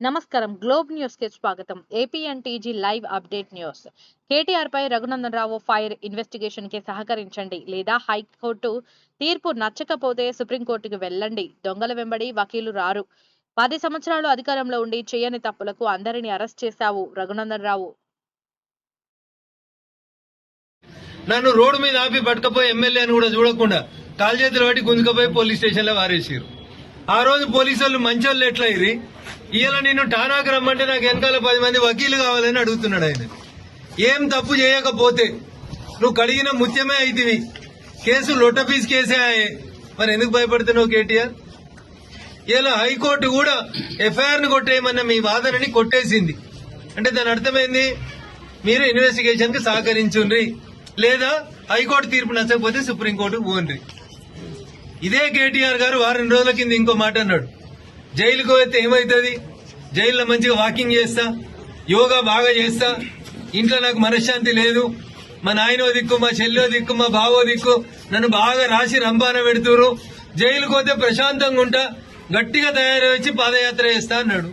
నమస్కారం. గ్లోబ్ న్యూస్కి స్వాగతం ఏపీఎన్టీజీ లైవ్ అప్డేట్ న్యూస్. కేటీఆర్ పై రఘునందన్ రావు ఫైర్ ఇన్వెస్టిగేషన్కి సహకరించండి లేదా హైకోర్టు తీర్పు నచ్చకపోతే సుప్రీంకోర్టుకు వెళ్ళండి. దొంగల వెంబడి వకీలు రారు. పది సంవత్సరాలు అధికారంలో ఉండి చేయని తప్పులకు అందరినీ అరెస్ట్ చేశావు రఘునందన్ రావు నన్ను రోడ్డు మీద ఆపి పట్టుకపోయి ఎమ్మెల్యే అని కూడా చూడకుండా కాలు చేతులు పట్టి గుంజుకపోయి పోలీస్ స్టేషన్లో వారేసారు ఆ రోజు పోలీసు వాళ్ళు మంచోళ్ళు ఎట్లా ఇది నేను ఠానాకు రమ్మంటే నాకు వెనకాల పది మంది వకీలు కావాలని అడుగుతున్నాడు ఆయన. ఏం తప్పు చేయకపోతే నువ్వు కడిగిన ముత్యమే అయితివి. కేసు లొట్టపీస్ కేసే ఆయే. మరి ఎందుకు భయపడుతున్నావు కేటీఆర్? ఇలా హైకోర్టు కూడా ఎఫ్ఐఆర్ను కొట్టేయమన్న మీ వాదనని కొట్టేసింది. అంటే దాని అర్థమైంది? మీరు ఇన్వెస్టిగేషన్కి సహకరించుండ్రి. లేదా హైకోర్టు తీర్పు నచ్చకపోతే సుప్రీంకోర్టు పోండ్రి. ఇదే కేటీఆర్ గారు వారం రోజుల కింద ఇంకో మాట అన్నాడు. జైలుకు పోతే ఏమవుతుంది జైల్లో మంచిగా వాకింగ్ చేస్తా యోగా బాగా చేస్తా. ఇంట్లో నాకు మనశ్శాంతి లేదు. మా నాయనో దిక్కు మా చెల్లో దిక్కు మా బావో దిక్కు నన్ను బాగా రాసి రంపాన పెడుతురు జైలుకు పోతే ప్రశాంతంగా ఉంటా గట్టిగా తయారు వచ్చి పాదయాత్ర చేస్తా అన్నాడు.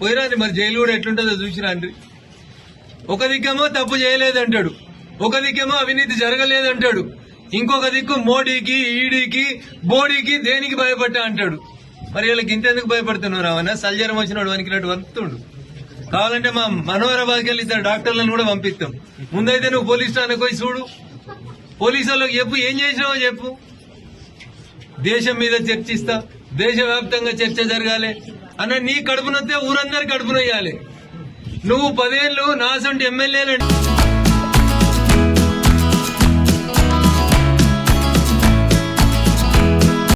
పోయిరాని మరి జైలు కూడా ఎట్లుంటుందో చూసిరాండ్రి. ఒక దిక్కేమో తప్పు చేయలేదంటాడు. ఒక దిక్కేమో అవినీతి జరగలేదంటాడు. ఇంకొక దిక్కు మోడీకి ఈడీకి బోడీకి దేనికి భయపడ్డా అంటాడు. మరి వీళ్ళకి ఇంతెందుకు భయపడుతున్నారు రావన్న సల్జరం వచ్చినాడు వనికినట్టు వంతుడు కావాలంటే మా మనోహరాబాద్కి వెళ్ళి ఇద్దరు డాక్టర్లను కూడా పంపిస్తాం. ముందైతే నువ్వు పోలీస్ స్టేషన్కి పోయి చూడు. పోలీసు వాళ్ళకి చెప్పు ఏం చేసినావో చెప్పు. దేశం మీద చర్చిస్తా దేశవ్యాప్తంగా చర్చ జరగాలి. అన్న నీ కడుపునొస్తే ఊరందరి కడుపునొయ్యాలి నువ్వు పదేళ్ళు నాసంటి ఎమ్మెల్యేలు